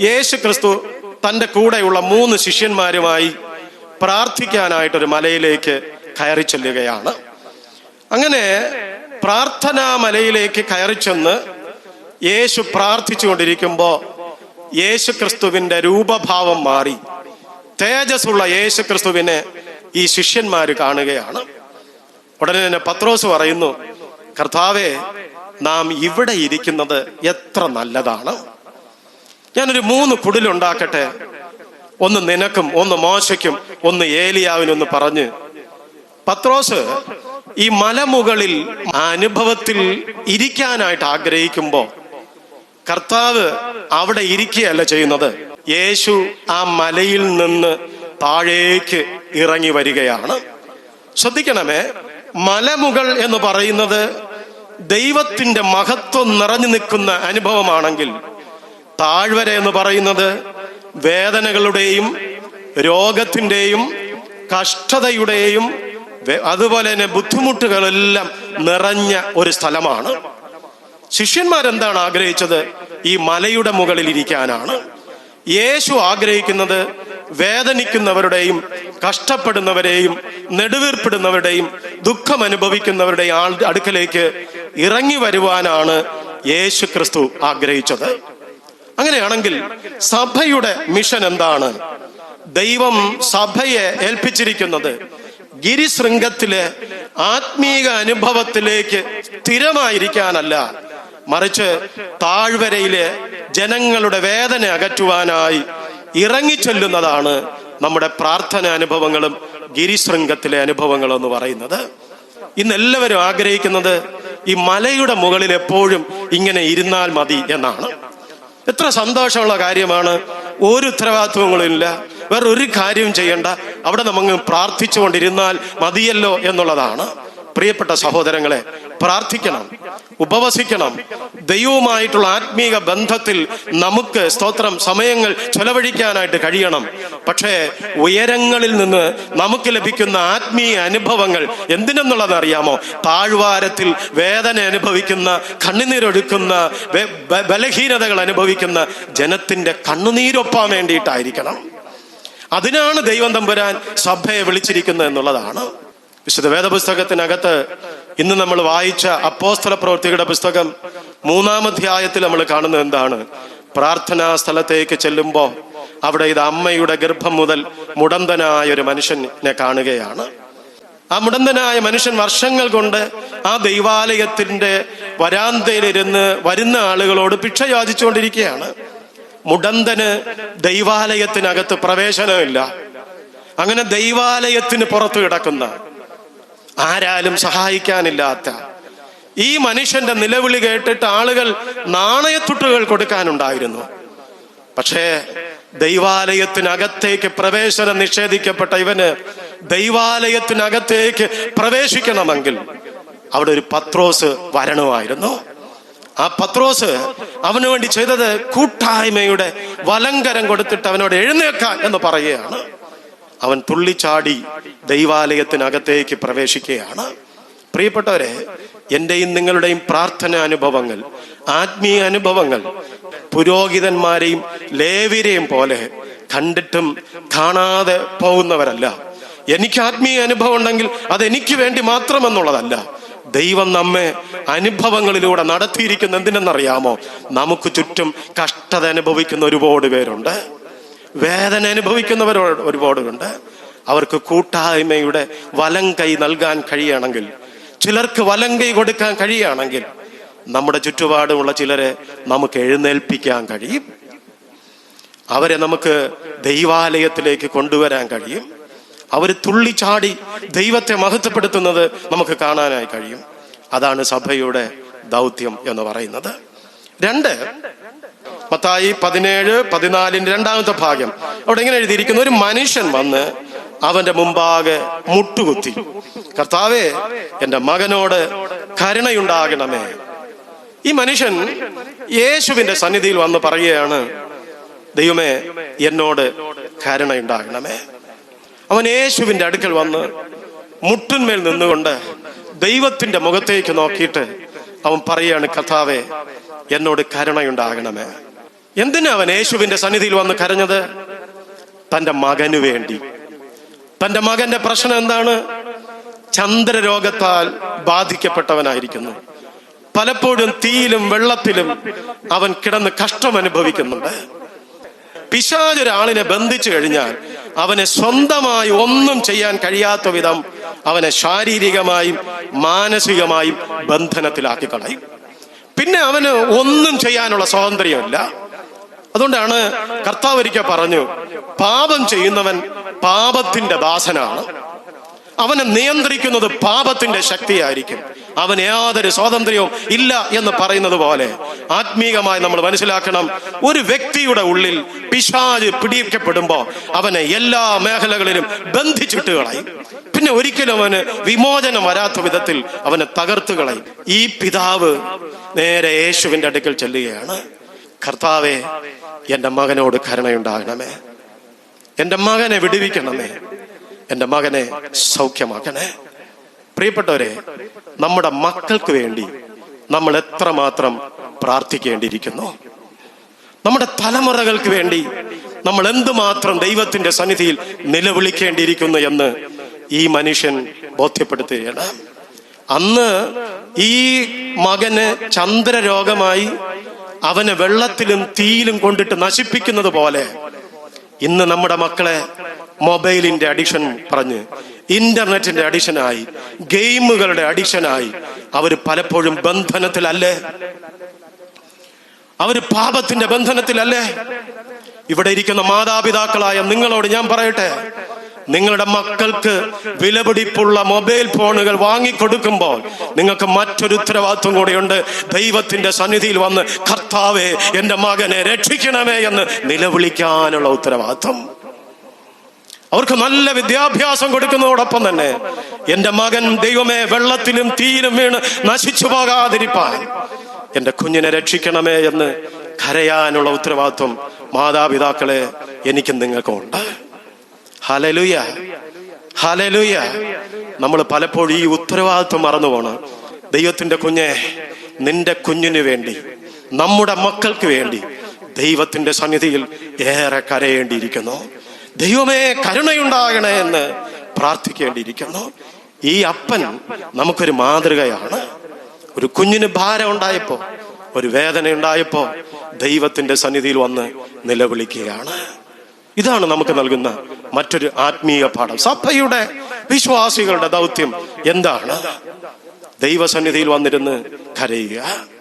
യേശു ക്രിസ്തു തന്റെ കൂടെയുള്ള മൂന്ന് ശിഷ്യന്മാരുമായി പ്രാർത്ഥിക്കാനായിട്ടൊരു മലയിലേക്ക് കയറി ചെല്ലുകയാണ്. അങ്ങനെ പ്രാർത്ഥനാ മലയിലേക്ക് കയറി ചെന്ന് യേശു പ്രാർത്ഥിച്ചുകൊണ്ടിരിക്കുമ്പോൾ യേശു ക്രിസ്തുവിന്റെ രൂപഭാവം മാറി. തേജസ്സുള്ള യേശു ക്രിസ്തുവിനെ ഈ ശിഷ്യന്മാര് കാണുകയാണ്. ഉടനെ തന്നെ പത്രോസ് പറയുന്നു കർത്താവെ നാം ഇവിടെ ഇരിക്കുന്നത് എത്ര നല്ലതാണ്. ഞാനൊരു മൂന്ന് കുടിലുണ്ടാക്കട്ടെ ഒന്ന് നിനക്കും ഒന്ന് മോശയ്ക്കും ഒന്ന് ഏലിയാവിനൊന്ന് പറഞ്ഞ്. പത്രോസ് ഈ മലമുകളിൽ അനുഭവത്തിൽ ഇരിക്കാനായിട്ട് ആഗ്രഹിക്കുമ്പോൾ കർത്താവ് അവിടെ ഇരിക്കുകയല്ല ചെയ്യുന്നത്. യേശു ആ മലയിൽ നിന്ന് താഴേക്ക് ഇറങ്ങി വരികയാണ്. ശ്രദ്ധിക്കണമേ മലമുകൾ എന്ന് പറയുന്നത് ദൈവത്തിന്റെ മഹത്വം നിറഞ്ഞു നിൽക്കുന്ന അനുഭവമാണെങ്കിൽ താഴ്വര എന്ന് പറയുന്നത് വേദനകളുടെയും രോഗത്തിന്റെയും കഷ്ടതയുടെയും അതുപോലെ തന്നെ ബുദ്ധിമുട്ടുകളെല്ലാം നിറഞ്ഞ ഒരു സ്ഥലമാണ്. ശിഷ്യന്മാരെന്താണ് ആഗ്രഹിച്ചത്? ഈ മലയുടെ മുകളിൽ ഇരിക്കാനാണ്. യേശു ആഗ്രഹിക്കുന്നത് വേദനിക്കുന്നവരുടെയും കഷ്ടപ്പെടുന്നവരെയും നെടുവീർപ്പിടുന്നവരുടെയും ദുഃഖം അനുഭവിക്കുന്നവരുടെയും ആൾ അടുക്കലേക്ക് ഇറങ്ങി വരുവാനാണ് യേശു ക്രിസ്തു ആഗ്രഹിച്ചത്. അങ്ങനെയാണെങ്കിൽ സഭയുടെ മിഷൻ എന്താണ്? ദൈവം സഭയെ ഏൽപ്പിച്ചിരിക്കുന്നത് ഗിരിശൃംഗത്തിലെ ആത്മീക അനുഭവത്തിലേക്ക് സ്ഥിരമായിരിക്കാനല്ല മറിച്ച് താഴ്വരയിലെ ജനങ്ങളുടെ വേദന അകറ്റുവാനായി ഇറങ്ങിച്ചെല്ലുന്നതാണ് നമ്മുടെ പ്രാർത്ഥന അനുഭവങ്ങളും ഗിരിശൃംഗത്തിലെ അനുഭവങ്ങളും എന്ന് പറയുന്നത്. ഇന്ന് എല്ലാവരും ആഗ്രഹിക്കുന്നത് ഈ മലയുടെ മുകളിൽ എപ്പോഴും ഇങ്ങനെ ഇരുന്നാൽ മതി എന്നാണ്. എത്ര സന്തോഷമുള്ള കാര്യമാണ്. ഒരു ഉത്തരവാദിത്വങ്ങളും ഇല്ല. വേറെ ഒരു കാര്യവും ചെയ്യണ്ട. അവിടെ നമ്മൾ പ്രാർത്ഥിച്ചുകൊണ്ടിരുന്നാൽ മതിയല്ലോ എന്നുള്ളതാണ്. പ്രിയപ്പെട്ട സഹോദരങ്ങളെ പ്രാർത്ഥിക്കണം ഉപവസിക്കണം. ദൈവവുമായിട്ടുള്ള ആത്മീക ബന്ധത്തിൽ നമുക്ക് സ്തോത്രം സമയങ്ങൾ ചെലവഴിക്കാനായിട്ട് കഴിയണം. പക്ഷേ ഉയരങ്ങളിൽ നിന്ന് നമുക്ക് ലഭിക്കുന്ന ആത്മീയ അനുഭവങ്ങൾ എന്തിനെന്നുള്ളത് അറിയാമോ? താഴ്വാരത്തിൽ വേദന അനുഭവിക്കുന്ന ബ- ബലഹീനതകൾ അനുഭവിക്കുന്ന ജനത്തിന്റെ കണ്ണുനീരൊപ്പാൻ വേണ്ടിയിട്ടായിരിക്കണം. അതിനാണ് ദൈവം തമ്പുരാൻ സഭയെ വിളിച്ചിരിക്കുന്നത് എന്നുള്ളതാണ്. വിശുദ്ധ വേദപുസ്തകത്തിനകത്ത് ഇന്ന് നമ്മൾ വായിച്ച അപ്പോസ്തല പ്രവൃത്തികളുടെ പുസ്തകം മൂന്നാമധ്യായത്തിൽ നമ്മൾ കാണുന്നത് എന്താണ്? പ്രാർത്ഥനാ സ്ഥലത്തേക്ക് ചെല്ലുമ്പോൾ അവിടെ ഇത് അമ്മയുടെ ഗർഭം മുതൽ മുടന്തനായ ഒരു മനുഷ്യനെ കാണുകയാണ്. ആ മുടന്തനായ മനുഷ്യൻ വർഷങ്ങൾ കൊണ്ട് ആ ദൈവാലയത്തിന്റെ വരാന്തയിലിരുന്ന് വരുന്ന ആളുകളോട് ഭിക്ഷ യാചിച്ചുകൊണ്ടിരിക്കുകയാണ്. മുടന്തന് ദൈവാലയത്തിനകത്ത് പ്രവേശനമില്ല. അങ്ങനെ ദൈവാലയത്തിന് പുറത്തു കിടക്കുന്ന ആരാലും സഹായിക്കാനില്ലാത്ത ഈ മനുഷ്യന്റെ നിലവിളി കേട്ടിട്ട് ആളുകൾ നാണയത്തുട്ടുകൾ കൊടുക്കാനുണ്ടായിരുന്നു. പക്ഷേ ദൈവാലയത്തിനകത്തേക്ക് പ്രവേശനം നിഷേധിക്കപ്പെട്ട ഇവന് ദൈവാലയത്തിനകത്തേക്ക് പ്രവേശിക്കണമെങ്കിൽ അവിടെ ഒരു പത്രോസ് വരണമായിരുന്നു. ആ പത്രോസ് അവന് വേണ്ടി ചെയ്തത് കൂട്ടായ്മയുടെ വലങ്കരം കൊടുത്തിട്ട് അവനോട് എഴുന്നേക്കാൻ എന്ന് പറയുകയാണ്. അവൻ തുള്ളിച്ചാടി ദൈവാലയത്തിനകത്തേക്ക് പ്രവേശിക്കുകയാണ്. പ്രിയപ്പെട്ടവരെ എന്റെയും നിങ്ങളുടെയും പ്രാർത്ഥന അനുഭവങ്ങൾ ആത്മീയ അനുഭവങ്ങൾ പുരോഹിതന്മാരെയും ലേവിരെയും പോലെ കണ്ടിട്ടും കാണാതെ പോകുന്നവരല്ല. എനിക്ക് ആത്മീയ അനുഭവം ഉണ്ടെങ്കിൽ അത് എനിക്ക് വേണ്ടി മാത്രമെന്നുള്ളതല്ല. ദൈവം നമ്മെ അനുഭവങ്ങളിലൂടെ നടത്തിയിരിക്കുന്ന എന്തിനെന്നറിയാമോ? നമുക്ക് ചുറ്റും കഷ്ടത അനുഭവിക്കുന്ന ഒരുപാട് പേരുണ്ട്. വേദന അനുഭവിക്കുന്നവർ ഒരുപാടുണ്ട്. അവർക്ക് കൂട്ടായ്മയുടെ വലം കൈ നൽകാൻ കഴിയുകയാണെങ്കിൽ ചിലർക്ക് വലം കൈ കൊടുക്കാൻ കഴിയുകയാണെങ്കിൽ നമ്മുടെ ചുറ്റുപാടുമുള്ള ചിലരെ നമുക്ക് എഴുന്നേൽപ്പിക്കാൻ കഴിയും. അവരെ നമുക്ക് ദൈവാലയത്തിലേക്ക് കൊണ്ടുവരാൻ കഴിയും. അവർ തുള്ളിച്ചാടി ദൈവത്തെ മഹത്വപ്പെടുത്തുന്നത് നമുക്ക് കാണാനായി കഴിയും. അതാണ് സഭയുടെ ദൗത്യം എന്ന് പറയുന്നത്. രണ്ട് മത്തായി പതിനേഴ് പതിനാലിന്റെ രണ്ടാമത്തെ ഭാഗം. അവിടെ എങ്ങനെ എഴുതിയിരിക്കുന്ന ഒരു മനുഷ്യൻ വന്ന് അവന്റെ മുമ്പാകെ മുട്ടുകുത്തി. കർത്താവേ എന്റെ മകനോട് കരുണയുണ്ടാകണമേ. ഈ മനുഷ്യൻ യേശുവിന്റെ സന്നിധിയിൽ വന്ന് പറയുകയാണ് ദൈവമേ എന്നോട് കരുണയുണ്ടാകണമേ. അവൻ യേശുവിന്റെ അടുക്കൽ വന്ന് മുട്ടിന്മേൽ നിന്നുകൊണ്ട് ദൈവത്തിന്റെ മുഖത്തേക്ക് നോക്കിയിട്ട് അവൻ പറയാണ് കർത്താവേ എന്നോട് കരുണയുണ്ടാകണമേ. എന്തിനാ അവൻ യേശുവിന്റെ സന്നിധിയിൽ വന്ന് കരഞ്ഞത്? തന്റെ മകനു വേണ്ടി. തന്റെ മകന്റെ പ്രശ്നം എന്താണ്? ചന്ദ്രരോഗത്താൽ ബാധിക്കപ്പെട്ടവനായിരിക്കുന്നു. പലപ്പോഴും തീയിലും വെള്ളത്തിലും അവൻ കിടന്ന് കഷ്ടം അനുഭവിക്കുന്നുണ്ട്. പിശാജ് ഒരാളിനെ ബന്ധിച്ചു കഴിഞ്ഞാൽ അവനെ സ്വന്തമായി ഒന്നും ചെയ്യാൻ കഴിയാത്ത വിധം അവനെ ശാരീരികമായും മാനസികമായും ബന്ധനത്തിലാക്കി കളയും. പിന്നെ അവന് ഒന്നും ചെയ്യാനുള്ള സ്വാതന്ത്ര്യമില്ല. അതുകൊണ്ടാണ് കർത്താവ് ഒരിക്കൽ പറഞ്ഞു പാപം ചെയ്യുന്നവൻ പാപത്തിന്റെ ദാസനാണ്. അവനെ നിയന്ത്രിക്കുന്നത് പാപത്തിന്റെ ശക്തിയായിരിക്കും. അവൻ യാതൊരു സ്വാതന്ത്ര്യവും ഇല്ല എന്ന് പറയുന്നത് പോലെ ആത്മീകമായി നമ്മൾ മനസ്സിലാക്കണം ഒരു വ്യക്തിയുടെ ഉള്ളിൽ പിശാജ് പിടിക്കപ്പെടുമ്പോ അവനെ എല്ലാ മേഖലകളിലും ബന്ധിച്ചിട്ട് കളയും. പിന്നെ ഒരിക്കലും അവന് വിമോചനം വരാത്ത വിധത്തിൽ അവനെ തകർത്തുകളയും ഈ പിതാവ് നേരെ യേശുവിന്റെ അടുക്കൽ ചെല്ലുകയാണ്. കർത്താവെ എന്റെ മകനോട് കരുണയുണ്ടാകണമേ. എന്റെ മകനെ വിടുവിക്കണമേ. എന്റെ മകനെ സൗഖ്യമാക്കണേ. പ്രിയപ്പെട്ടവരെ നമ്മുടെ മക്കൾക്ക് വേണ്ടി നമ്മൾ എത്രമാത്രം പ്രാർത്ഥിക്കേണ്ടിയിരിക്കുന്നു? നമ്മുടെ തലമുറകൾക്ക് വേണ്ടി നമ്മൾ എന്തുമാത്രം ദൈവത്തിന്റെ സന്നിധിയിൽ നിലവിളിക്കേണ്ടിയിരിക്കുന്നു എന്ന് ഈ മനുഷ്യൻ ബോധ്യപ്പെടുത്തുകയാണ്. അന്ന് ഈ മകന് ചന്ദ്രരോഗമായി അവനെ വെള്ളത്തിലും തീയിലും കൊണ്ടിട്ട് നശിപ്പിക്കുന്നത് പോലെ. ഇന്ന് നമ്മുടെ മക്കളെ മൊബൈലിന്റെ അഡിക്ഷൻ പറഞ്ഞ് ഇന്റർനെറ്റിന്റെ അഡിക്ഷനായി ഗെയിമുകളുടെ അഡിക്ഷനായി അവർ പലപ്പോഴും ബന്ധനത്തിലല്ലേ? അവർ പാപത്തിന്റെ ബന്ധനത്തിലല്ലേ? ഇവിടെ ഇരിക്കുന്ന മാതാപിതാക്കളായ നിങ്ങളോട് ഞാൻ പറയട്ടെ നിങ്ങളുടെ മക്കൾക്ക് വിലപിടിപ്പുള്ള മൊബൈൽ ഫോണുകൾ വാങ്ങിക്കൊടുക്കുമ്പോൾ നിങ്ങൾക്ക് മറ്റൊരു ഉത്തരവാദിത്വം കൂടെയുണ്ട്. ദൈവത്തിന്റെ സന്നിധിയിൽ വന്ന് കർത്താവെ എന്റെ മകനെ രക്ഷിക്കണമേ എന്ന് നിലവിളിക്കാനുള്ള ഉത്തരവാദിത്വം. അവർക്ക് നല്ല വിദ്യാഭ്യാസം കൊടുക്കുന്നതോടൊപ്പം തന്നെ എന്റെ മകൻ ദൈവമേ വെള്ളത്തിലും തീയിലും വീണ് നശിച്ചു പോകാതിരിപ്പാൻ എന്റെ കുഞ്ഞിനെ രക്ഷിക്കണമേ എന്ന് കരയാനുള്ള ഉത്തരവാദിത്വം മാതാപിതാക്കളെ എനിക്കും നിങ്ങൾക്കും ഉണ്ട്. ഹലലുയ ഹലലുയ നമ്മൾ പലപ്പോഴും ഈ ഉത്തരവാദിത്വം മറന്നു പോണം ദൈവത്തിന്റെ കുഞ്ഞെ നിന്റെ കുഞ്ഞിനു വേണ്ടി നമ്മുടെ മക്കൾക്ക് വേണ്ടി ദൈവത്തിന്റെ സന്നിധിയിൽ ഏറെ കരയേണ്ടിയിരിക്കുന്നു. ദൈവമേ കരുണയുണ്ടാകണേ എന്ന് പ്രാർത്ഥിക്കേണ്ടിയിരിക്കുന്നു. ഈ അപ്പൻ നമുക്കൊരു മാതൃകയാണ്. ഒരു കുഞ്ഞിന് ഭാരം ഉണ്ടായപ്പോ ഒരു വേദന ഉണ്ടായപ്പോ ദൈവത്തിന്റെ സന്നിധിയിൽ വന്ന് നിലവിളിക്കുകയാണ്. ഇതാണ് നമുക്ക് നൽകുന്ന മറ്റൊരു ആത്മീയ പാഠം. സഭയുടെ വിശ്വാസികളുടെ ദൗത്യം എന്താണ്? ദൈവസന്നിധിയിൽ വന്നിരുന്ന് കരയുക.